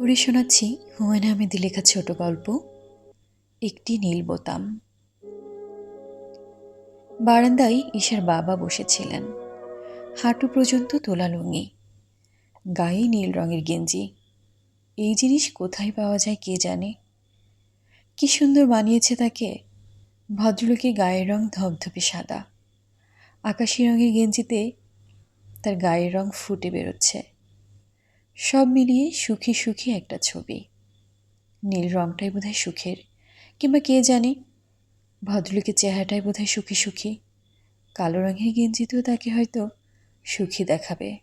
পড়ে শোনাচ্ছি হুমায়ুন আহমেদ লেখা ছোট গল্প, একটি নীল বোতাম। বারান্দায় ঈশার বাবা বসেছিলেন। হাঁটু পর্যন্ত তোলা লুঙ্গি, গায়ে নীল রঙের গেঞ্জি। এই জিনিস কোথায় পাওয়া যায় কে জানে? কি সুন্দর বানিয়েছে তাকে। ভদ্রলোকের গায়ের রং ধপধপে সাদা। আকাশি রঙের গেঞ্জিতে তার গায়ের রং ফুটে বেরোচ্ছে। সব মিলিয়ে সুখী সুখী একটা ছবি। নীল রংটাই বোধহয় সুখের, কিংবা কে জানে? ভদ্রলোকের চেহারাটাই বোধহয় সুখী সুখী। কালো রঙের গেঞ্জিতেও তাকে হয়তো সুখী দেখাবে।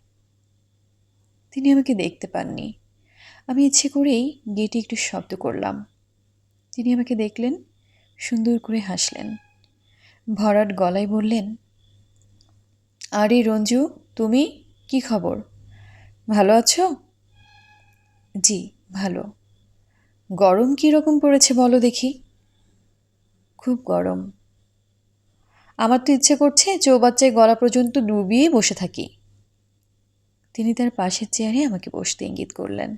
তিনি আমাকে দেখতে পাননি। আমি ইচ্ছে করেই গেটে একটু শব্দ করলাম। তিনি আমাকে দেখলেন, সুন্দর করে হাসলেন। ভরাট গলায় বললেন, আরে রঞ্জু, তুমি? কি খবর? ভালো আছো? জি, ভালো। গরম কী রকম পড়েছে বলো দেখি? খুব গরম। আমার তো ইচ্ছে করছে চৌবাচ্চায় গলা পর্যন্ত ডুবিয়ে বসে থাকি। তিনি তার পাশের চেয়ারে আমাকে বসতে ইঙ্গিত করলেন।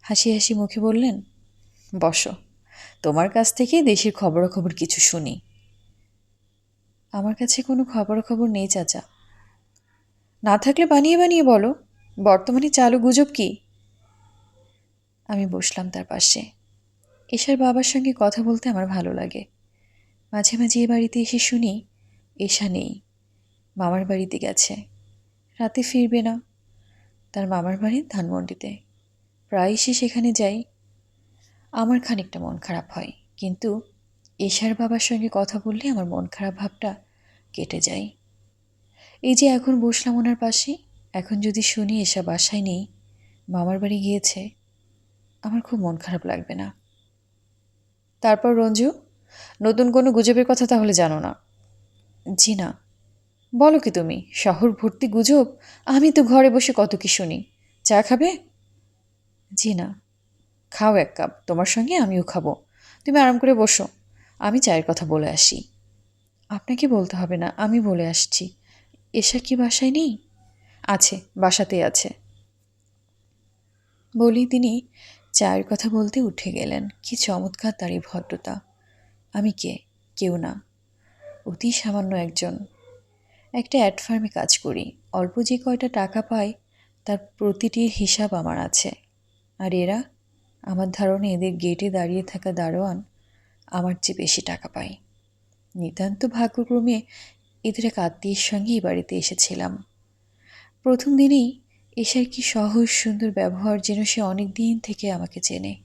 হাসি হাসি মুখে বললেন, বসো, তোমার কাছ থেকে দেশের খবরাখবর কিছু শুনি। আমার কাছে কোনো খবরাখবর নেই, চাচা। না থাকলে বানিয়ে বানিয়ে বলো। বর্তমানে চালু গুজব কি? আমি বসলাম তার পাশে। এশার বাবার সঙ্গে কথা বলতে আমার ভালো লাগে। মাঝে মাঝে এ বাড়িতে এসে শুনি এশা নেই। মামার বাড়িতে গেছে। রাতে ফিরবে না। তার মামার বাড়ি ধানমন্ডিতে। প্রায় সে সেখানে যাই আমার খানিকটা মন খারাপ হয়, কিন্তু এশার বাবার সঙ্গে কথা বললে আমার মন খারাপ ভাবটা কেটে যায়। এই যে এখন বসলাম ওনার পাশে, এখন যদি শুনি এসা বাসায় নেই, মামার বাড়ি গিয়েছে আমার খুব মন খারাপ লাগবে না। তারপর রঞ্জু, নতুন কোনো গুজবের কথা তাহলে জানো না। জি না বলো কি তুমি, শহর ভর্তি গুজব, আমি তো ঘরে বসে কত কি শুনি। চা খাবে? জি না খাও এক কাপ, তোমার সঙ্গে আমিও খাব। তুমি আরাম করে বসো, আমি চায়ের কথা বলে আসি। আপনাকে বলতে হবে না, আমি বলে আসছি। এসা কি বাসায় নেই? আছে, বাসাতেই আছে। বলি, তিনি চায়ের কথা বলতে উঠে গেলেন। কি চমৎকার তার এই ভদ্রতা। আমি কে? কেউ না। অতি সামান্য একজন। একটা অ্যাড ফার্মে কাজ করি। অল্প যে কয়টা টাকা পাই, তার প্রতিটির হিসাব আমার আছে। আর এরা? আমার ধারণা এদের গেটে দাঁড়িয়ে থাকা দারোয়ান আমার চেয়ে বেশি টাকা পায়। নিতান্ত ভাগ্যক্রমে এদের এক আত্মীয়ের সঙ্গে এই বাড়িতে এসেছিলাম। প্রথম দিনেই এশার কি সহজ, সুন্দর ব্যবহার যেন সে অনেক দিন থেকে আমাকে চেনে।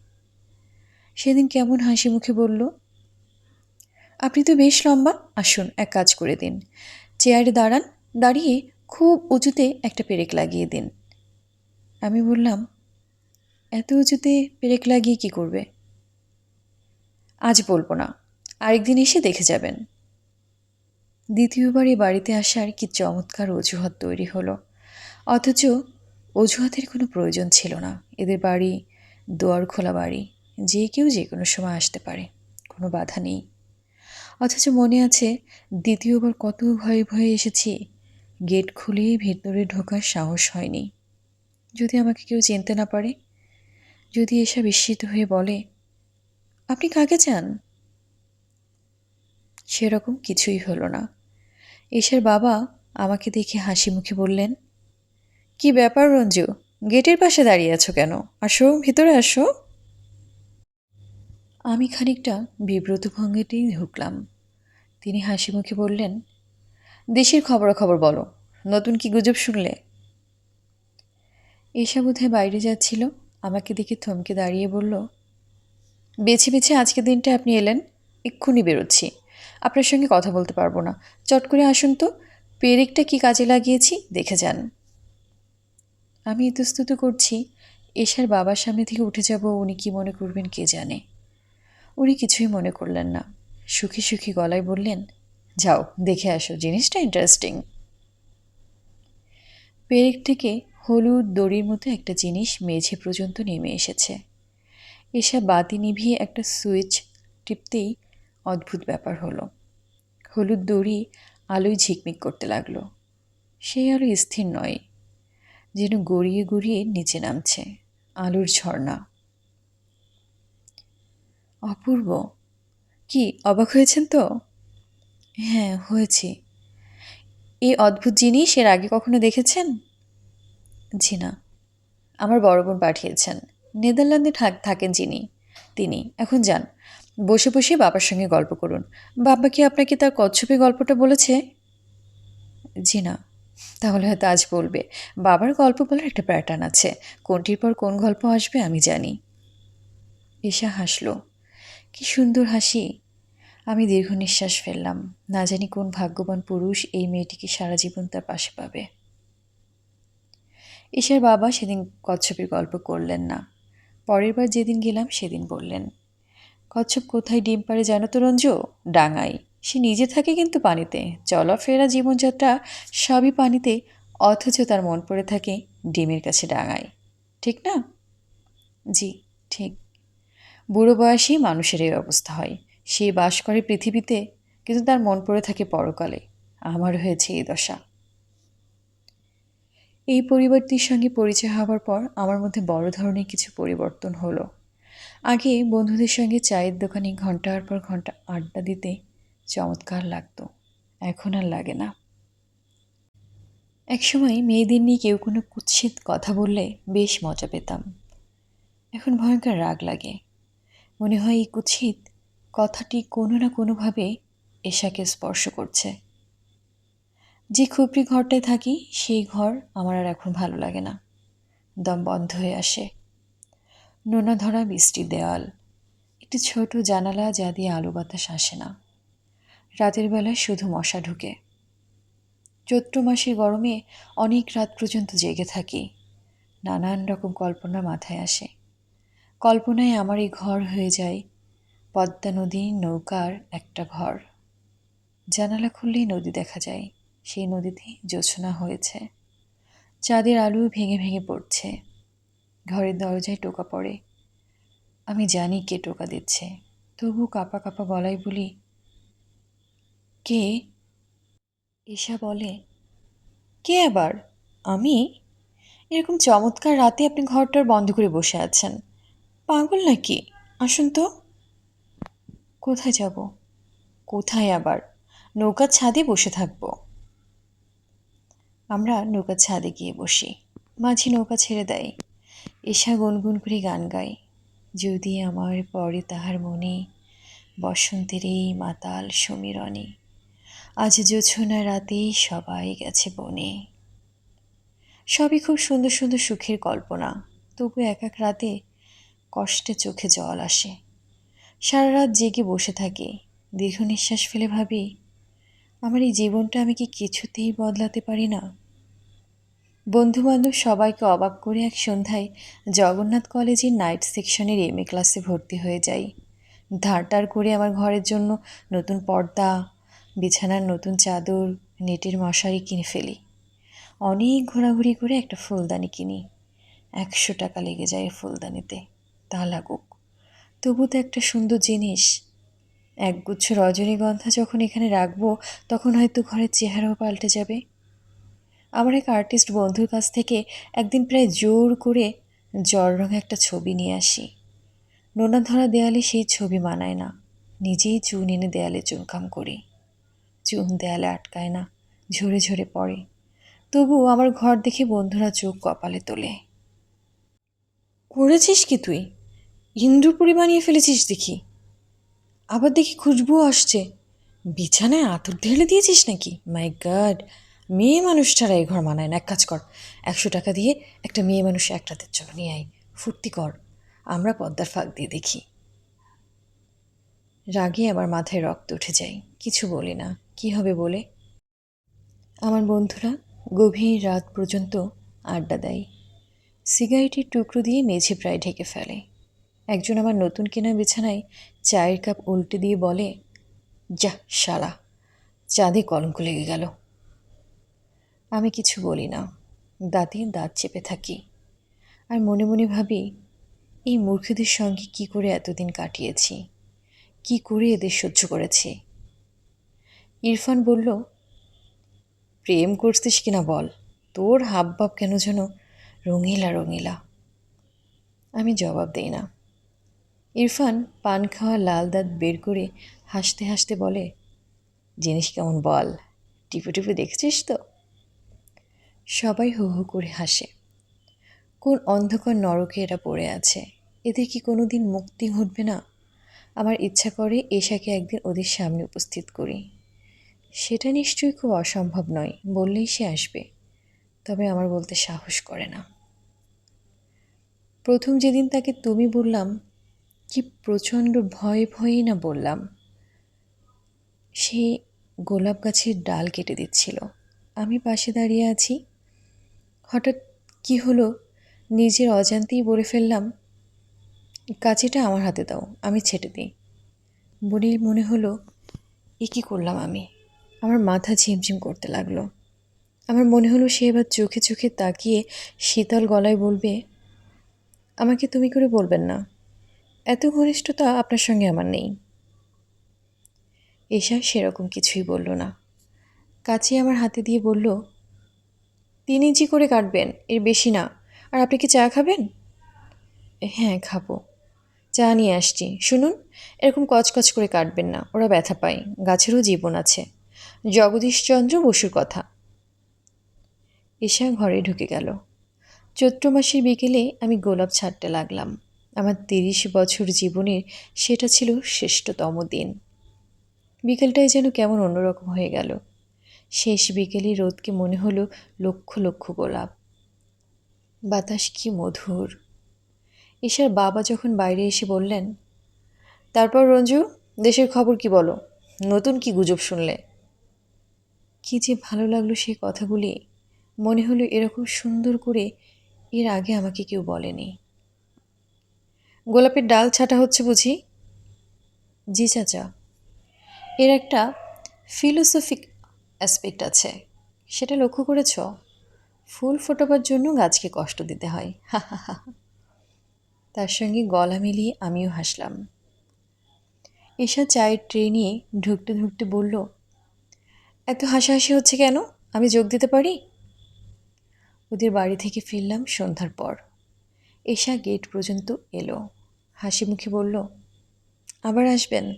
সেদিন কেমন হাসি মুখে বলল, আপনি তো বেশ লম্বা, আসুন এক কাজ করে দিন। চেয়ারে দাঁড়ান, দাঁড়িয়ে খুব উঁচুতে একটা পেরেক লাগিয়ে দিন। আমি বললাম, এত উঁচুতে পেরেক লাগিয়ে কি করবে? আজ বলব না, আরেকদিন এসে দেখে যাবেন। দ্বিতীয়বার এই বাড়িতে আসার কি চমৎকার অজুহাত তৈরি হলো। অথচ অজুহাতের কোনো প্রয়োজন ছিল না। এদের বাড়ি, দোয়ার খোলা বাড়ি, যে কেউ যে কোনো সময় আসতে পারে, কোনো বাধা নেই। অথচ মনে আছে, দ্বিতীয়বার কত ভয়ে ভয়ে এসেছি, গেট খুলে ভেতরে ঢোকার সাহস হয়নি। যদি আমাকে কেউ চিনতে না পারে, যদি এসা বিস্মিত হয়ে বলে, আপনি কাকে চান? সেরকম কিছুই হলো না। এসার বাবা আমাকে দেখে হাসি মুখে বললেন কি ব্যাপার রঞ্জু? গেটের পাশে দাঁড়িয়ে আছো কেন? আসো, ভিতরে আসো। আমি খানিকটা বিব্রত ভঙ্গিতেই ঢুকলাম। তিনি হাসি মুখে বললেন, দেশের খবরাখবর বলো, নতুন কি গুজব শুনলে? এসা বোধহয় বাইরে যাচ্ছিল, আমাকে দেখে থমকে দাঁড়িয়ে বলল, বেছে বেছে আজকের দিনটা আপনি এলেন, এক্ষুনি বেরোচ্ছি। আপনার সঙ্গে কথা বলতে পারব না। চট করে আসুন তো, পেরেকটা কি কাজে লাগিয়েছি, দেখে যান। আমি ইতস্তত করছি। এশার বাবার সামনে থেকে উঠে যাব, উনি কি মনে করবেন কে জানে। উনি কিছুই মনে করলেন না। সুখী সুখী গলায় বললেন, যাও, দেখে আসো, জিনিসটা ইন্টারেস্টিং পেরেক থেকে হলুদ দড়ির মতো একটা জিনিস মেঝে পর্যন্ত নেমে এসেছে। এসা বাতি নিভিয়ে একটা সুইচ টিপতেই অদ্ভুত ব্যাপার হলো। হলুদ দড়ি আলোয় ঝিকমিক করতে লাগল। সেই আলো স্থির নয় যেন গড়িয়ে গড়িয়ে নিচে নামছে, আলুর ঝর্ণা। অপূর্ব। কি, অবাক হয়েছেন তো? হ্যাঁ হয়েছি। এই অদ্ভুত জিনিস এর আগে কখনো দেখেছেন? জি না। আমার বড় বোন পাঠিয়েছেন। নেদারল্যান্ডে থাক- থাকেন যিনি, তিনি। এখন যান। বসে বসে বাবার সঙ্গে গল্প করুন। বাবা কি আপনাকে তার কচ্ছপে গল্পটা বলেছে? জি না। তাহলে হয়তো আজ বলবে, বাবার গল্প বলার একটা প্যাটার্ন আছে, কোনটির পর কোন গল্প আসবে আমি জানি। ঈশা হাসলো, কি সুন্দর হাসি। আমি দীর্ঘ নিঃশ্বাস ফেললাম, না জানি কোন ভাগ্যবান পুরুষ এই মেয়েটিকে সারা জীবন তার পাশে পাবে। ঈশার বাবা সেদিন কচ্ছপের গল্প করলেন না, পরের বার যেদিন গেলাম সেদিন বললেন, কচ্ছপ কোথায় ডিম পাড়ে জানো তো রঞ্জু? ডাঙায় সে নিজে থাকে কিন্তু পানিতে। চলাফেরা জীবনযাত্রা সবই পানিতে, অথচ তার মন পড়ে থাকে ডিমের কাছে ডাঙায়। ঠিক না? জি, ঠিক। বুড়ো বয়সী মানুষের এই অবস্থা হয়। সে বাস করে পৃথিবীতে, কিন্তু তার মন পড়ে থাকে পরকালে। আমার হয়েছে এই দশা। এই পরিবারটির সঙ্গে পরিচয় হওয়ার পর আমার মধ্যে বড় ধরনের কিছু পরিবর্তন হলো। আগে বন্ধুদের সঙ্গে চায়ের দোকানে ঘণ্টার পর ঘণ্টা আড্ডা দিতে চমৎকার লাগতো। এখন আর লাগে না। একসময় মেয়েদের নিয়ে কেউ কোনো কুৎসিত কথা বললে বেশ মজা পেতাম। এখন ভয়ঙ্কর রাগ লাগে। মনে হয় এই কুৎসিত কথাটি কোনো না কোনোভাবে এশাকে স্পর্শ করছে। যে খুপড়ি ঘরটায় থাকি, সেই ঘর আমার আর এখন ভালো লাগে না। দম বন্ধ হয়ে আসে। নোনা ধরা বৃষ্টির দেওয়াল একটি ছোট জানালা যা দিয়ে আলো বাতাস আসে না। রাতের বেলায় শুধু মশা ঢুকে। চৈত্র মাসের গরমে অনেক রাত পর্যন্ত জেগে থাকি। নানান রকম কল্পনা মাথায় আসে। কল্পনায় আমার এই ঘর হয়ে যায় পদ্মা নদী নৌকার একটা ঘর। জানালা খুললেই নদী দেখা যায়। সেই নদীতে জোছনা হয়েছে। চাঁদের আলো ভেঙে ভেঙে পড়ছে। ঘরের দরজায় টোকা পড়ে। আমি জানি কে টোকা দিচ্ছে। তবু কাপা কাপা গলায় বলি কে? ঈশা বলে, কে আবার? আমি? এরকম চমৎকার রাতে আপনি ঘরটার বন্ধ করে বসে আছেন। পাগল নাকি? আসুন তো। কোথায় যাব? কোথায় আবার? নৌকার ছাদে বসে থাকব। আমরা নৌকার ছাদে গিয়ে বসি। মাঝি নৌকা ছেড়ে দেয়। এশা গুনগুন করে গান গায়। যদি আমার পরে তাহার মনে বসন্তের এই মাতাল সমীরণে আজ জোছনা রাতে সবাই গেছে বনে। সবই খুব সুন্দর সুন্দর সুখের কল্পনা। তবু এক এক রাতে কষ্টে চোখে জল আসে। সারা রাত জেগে বসে থাকি। দীর্ঘ নিঃশ্বাস ফেলে ভাবি, আমার এই জীবনটা আমি কি কিছুতেই বদলাতে পারি না? বন্ধুবান্ধব সবাইকে অবাক করে এক সন্ধ্যায় জগন্নাথ কলেজের নাইট সেকশনের এম এ ক্লাসে ভর্তি হয়ে যাই। ধারটার করে আমার ঘরের জন্য নতুন পর্দা বিছানার নতুন চাদর, নেটের মশারি কিনে ফেলি। অনেক ঘোরাঘুরি করে একটা ফুলদানি কিনি। একশো টাকা লেগে যায় ফুলদানিতে। তা লাগুক। তবু তো একটা সুন্দর জিনিস। একগুচ্ছ রজনীগন্ধা যখন এখানে রাখব, তখন হয়তো ঘরের চেহারাও পাল্টে যাবে। আমার এক আর্টিস্ট বন্ধুর কাছ থেকে একদিন প্রায় জোর করে জল রঙে একটা ছবি নিয়ে আসি। নোনা ধরা দেয়ালে সেই ছবি মানায় না। নিজেই চুন এনে দেয়ালে চুনকাম করি। চুন দেয়ালে আটকায় না, ঝরে ঝরে পড়ে। তবু আমার ঘর দেখে বন্ধুরা চোখ কপালে তোলে। করেছিস কি তুই? ইন্দ্রপুরি বানিয়ে ফেলেছিস দেখি। আবার দেখি খুশবু আসছে। বিছানায় আতর ঢেলে দিয়েছিস নাকি? মাই গড মেয়ে মানুষ ছাড়া এই ঘর মানায় না। এক কাজ কর, একশো টাকা দিয়ে একটা মেয়ে মানুষ এক রাতের জন্য নিয়ে আয়। ফুর্তি কর। আমরা পদ্মার ফাঁক দিয়ে দেখি। রাগে আমার মাথায় রক্ত উঠে যায়। কিছু বলি না। কি হবে বলে? আমার বন্ধুরা, গভীর রাত পর্যন্ত আড্ডা দেয়। সিগারেটের টুকরো দিয়ে মেঝে প্রায় ঢেকে ফেলে। একজন আমার নতুন কেনা বিছানায় চায়ের কাপ উল্টে দিয়ে বলে, যা, শালা, চাঁদে কলঙ্ক লেগে গেল। আমি কিছু বলি না, দাঁতে দাঁত চেপে থাকি। আর মনে মনে ভাবি, এই মূর্খদের সঙ্গে কি করে এতদিন কাটিয়েছি? কি করে এদের সহ্য করেছি? ইরফান বলল, প্রেম করছিস কিনা বল? তোর হাবভাব কেন যেন রঙিলা রঙিলা? আমি জবাব দেই না। ইরফান পান খাওয়া লাল দাঁত বের করে হাসতে হাসতে বলে, জিনিস কেমন বল? টিপে টিপে দেখছিস তো? সবাই হু হু করে হাসে। কোন অন্ধকার নরকে এরা পড়ে আছে? এদের কি কোনো দিন মুক্তি ঘটবে না? আমার ইচ্ছা করে এশাকে একদিন ওদের সামনে উপস্থিত করি। সেটা নিশ্চয়ই খুব অসম্ভব নয়, বললেই সে আসবে। তবে আমার বলতে সাহস করে না। প্রথম যেদিন তাকে তুমি বললাম, কি প্রচণ্ড ভয়ে ভয়েই না বললাম, সে গোলাপ গাছের ডাল কেটে দিচ্ছিল। আমি পাশে দাঁড়িয়ে আছি। হঠাৎ কি হলো, নিজের অজান্তেই বলে ফেললাম, কাঁচিটা আমার হাতে দাও, আমি ছেটে দিই। বলির মনে হলো, এ কী করলাম আমি? আমার মাথা ঝিমঝিম করতে লাগল। আমার মনে হলো সে এবার চোখে চোখে তাকিয়ে শীতল গলায় বলবে, আমাকে তুমি করে বলবেন না। এত ঘনিষ্ঠতা আপনার সঙ্গে আমার নেই। এশা সেরকম কিছুই বলল না। কাছে আমার হাতে দিয়ে বলল, তিন ইঞ্চি করে কাটবেন, এর বেশি না। আর আপনি কি চা খাবেন? হ্যাঁ খাব। চা নিয়ে আসছি। শুনুন, এরকম কচকচ করে কাটবেন না, ওরা ব্যথা পায়, গাছেরও জীবন আছে। জগদীশচন্দ্র বসুর কথা। এশা ঘরে ঢুকে গেল। চৈত্র মাসের বিকেলে আমি গোলাপ ছাড়তে লাগলাম। আমার তিরিশ বছর জীবনের সেটা ছিল শ্রেষ্ঠতম দিন। বিকেলটাই যেন কেমন অন্যরকম হয়ে গেল। শেষ বিকেলে রোদকে মনে হলো লক্ষ লক্ষ গোলাপ। বাতাস কি মধুর। ঈশার বাবা যখন বাইরে এসে বললেন, তারপর রঞ্জু, দেশের খবর কি বলো? নতুন কি গুজব শুনলে? কি যে ভালো লাগল সেই কথাগুলি। মনে হলো এরকম সুন্দর করে এর আগে আমাকে কেউ বলেনি। গোলাপের ডাল ছাটা হচ্ছে বুঝি? জি চাচা। এর একটা ফিলোসফিক অ্যাসপেক্ট আছে। সেটা লক্ষ্য করেছ? ফুল ফোটাবার জন্য গাছকে কষ্ট দিতে হয়। তার সঙ্গে গলা মিলিয়ে আমিও হাসলাম। এসা চায়ের ট্রে নিয়ে ঢুকতে ঢুকতে বলল এত হাসাহাসি হচ্ছে কেন? আমি যোগ দিতে পারি? ওদের বাড়ি থেকে ফিরলাম সন্ধ্যার পর। এশা গেট পর্যন্ত এলো। হাসি মুখে বলল, আবার আসবেন?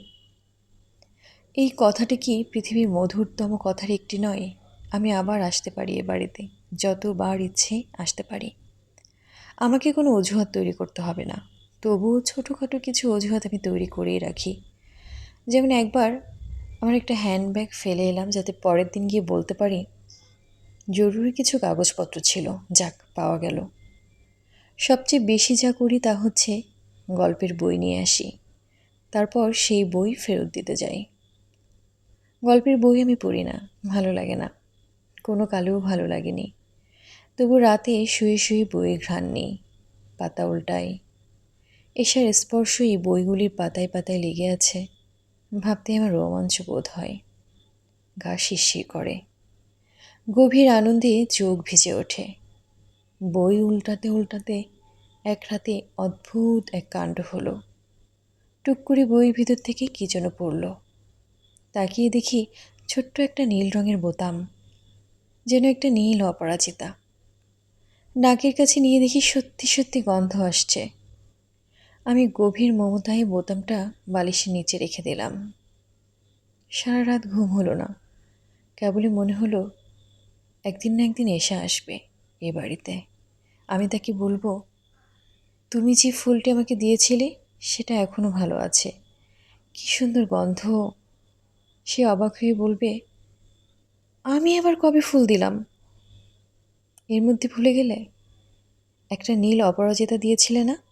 এই কথাটি কি পৃথিবীর মধুরতম কথার একটি নয়। আমি আবার আসতে পারি এ বাড়িতে, যতবার ইচ্ছে আসতে পারি। আমাকে কোনো অজুহাত তৈরি করতে হবে না। তবুও ছোটোখাটো কিছু অজুহাত আমি তৈরি করেই রাখি। যেমন একবার আমার একটা হ্যান্ডব্যাগ ফেলে এলাম যাতে পরের দিন গিয়ে বলতে পারি, জরুরি কিছু কাগজপত্র ছিল, যাক, পাওয়া গেল। সবচেয়ে বেশি যা করি তা হচ্ছে গল্পের বই নিয়ে আসি। তারপর সেই বই ফেরত দিতে যাই। গল্পের বই আমি পড়ি না, ভালো লাগে না। কোনো কালেও ভালো লাগেনি। তবু রাতে শুয়ে শুয়ে বইয়ের ঘ্রাণ নেই, পাতা উল্টাই এসার স্পর্শ এই বইগুলির পাতায় পাতায় লেগে আছে। ভাবতে আমার রোমাঞ্চ বোধ হয়। গা শিরশির করে। গভীর আনন্দে চোখ ভিজে ওঠে। বই উল্টাতে উল্টাতে এক রাতে অদ্ভুত এক কাণ্ড হলো। টুক করে বইয়ের ভিতর থেকে কী যেন পড়ল। তাকিয়ে দেখি ছোট্ট একটা নীল রঙের বোতাম, যেন একটা নীল অপরাজিতা। নাকের কাছে নিয়ে দেখি সত্যি সত্যি গন্ধ আসছে। আমি গভীর মমতায় বোতামটা বালিশের নিচে রেখে দিলাম। সারা রাত ঘুম হলো না। কেবলই মনে হলো, একদিন না একদিন এসে আসবে এ বাড়িতে। আমি তাকে বলব, তুমি যে ফুলটি আমাকে দিয়েছিলে, সেটা এখনও ভালো আছে। কি সুন্দর গন্ধ। সে অবাক হয়ে বলবে, আমি আবার কবে ফুল দিলাম? এর মধ্যে ভুলে গেলে, একটা নীল অপরাজিতা দিয়েছিলে না?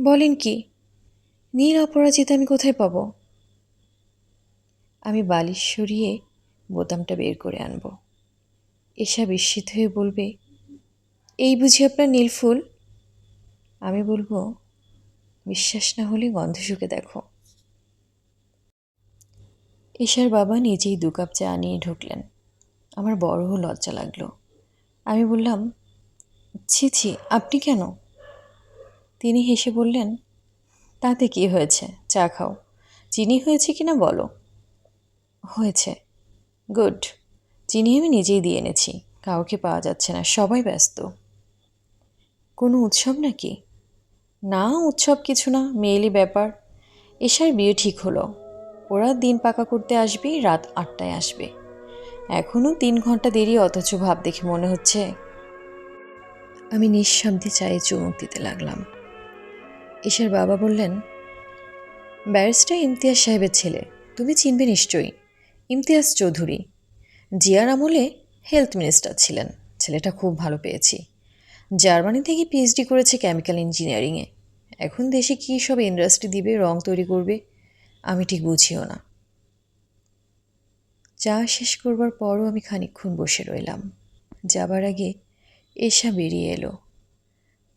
বলেন কি? নীল অপরাজিতা আমি কোথায় পাব? আমি বালিশ সরিয়ে বোতামটা বের করে আনব। এসা বিস্মিত হয়ে বলবে, এই বুঝি আপনার নীল ফুল? আমি বলব, বিশ্বাস না হলে গন্ধ শুকে দেখো। এশার বাবা নিজেই দু কাপ চা নিয়ে ঢুকলেন। আমার বড় লজ্জা লাগল। আমি বললাম, ছি ছি, আপনি কেন? তিনি হেসে বললেন, তাতে কি হয়েছে? চা খাও। চিনি হয়েছে কি না বলো? হয়েছে। গুড। চিনি আমি নিজেই দিয়ে এনেছি। কাউকে পাওয়া যাচ্ছে না। সবাই ব্যস্ত। কোনো উৎসব নাকি? না, উৎসব কিছু না। মেয়েলি ব্যাপার। এশার বিয়ে ঠিক হলো। ওরা দিন পাকা করতে আসবে, রাত আটটায় আসবে। এখনও তিন ঘণ্টা দেরি, অথচ ভাব দেখে মনে হচ্ছে, আমি নিঃশব্দে চায়ে চুমুক দিতে লাগলাম। এশার বাবা বললেন, ব্যারিস্টার ইমতিয়াজ সাহেবের ছেলে, তুমি চিনবে নিশ্চয়ই। ইমতিয়াজ চৌধুরী। জিয়ার আমলে হেলথ মিনিস্টার ছিলেন। ছেলেটা খুব ভালো পেয়েছি। জার্মানি থেকে পিএইচডি করেছে কেমিক্যাল ইঞ্জিনিয়ারিংয়ে। এখন দেশে কী সব ইন্ডাস্ট্রি দিবে, রং তৈরি করবে, আমি ঠিক বুঝিও না। চা শেষ করবার পরও আমি খানিকক্ষণ বসে রইলাম। যাবার আগে এসা বেরিয়ে এলো।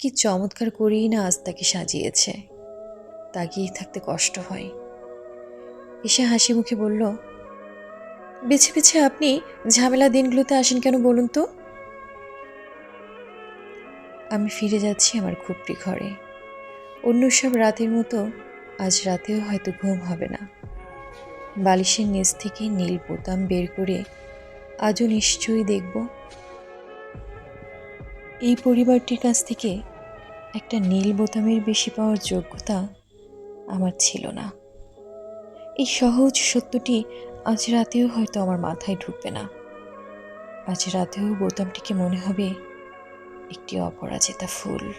কি চমৎকার করেই না আজ তাকে সাজিয়েছে। তাকিয়ে থাকতে কষ্ট হয়। এসে হাসি মুখে বলল, বেছে বেছে আপনি ঝামেলা দিনগুলোতে আসেন কেন বলুন তো? আমি ফিরে যাচ্ছি আমার খুপড়ি ঘরে। অন্য সব রাতের মতো আজ রাতেও হয়তো ঘুম হবে না। বালিশের নিচ থেকে নীল বোতাম বের করে আজও নিশ্চয়ই দেখব। এই পরিবারটির কাছ থেকে একটা নীল বোতামের বেশি পাওয়ার যোগ্যতা আমার ছিল না। এই সহজ সত্যটি আজ রাতেও হয়তো আমার মাথায় ঢুকবে না। আজ রাতেও বোতামটিকে মনে হবে একটি অপরাজিতা ফুল।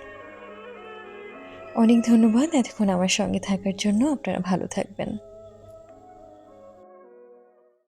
অনেক ধন্যবাদ এতক্ষণ আমার সঙ্গে থাকার জন্য। আপনারা ভালো থাকবেন।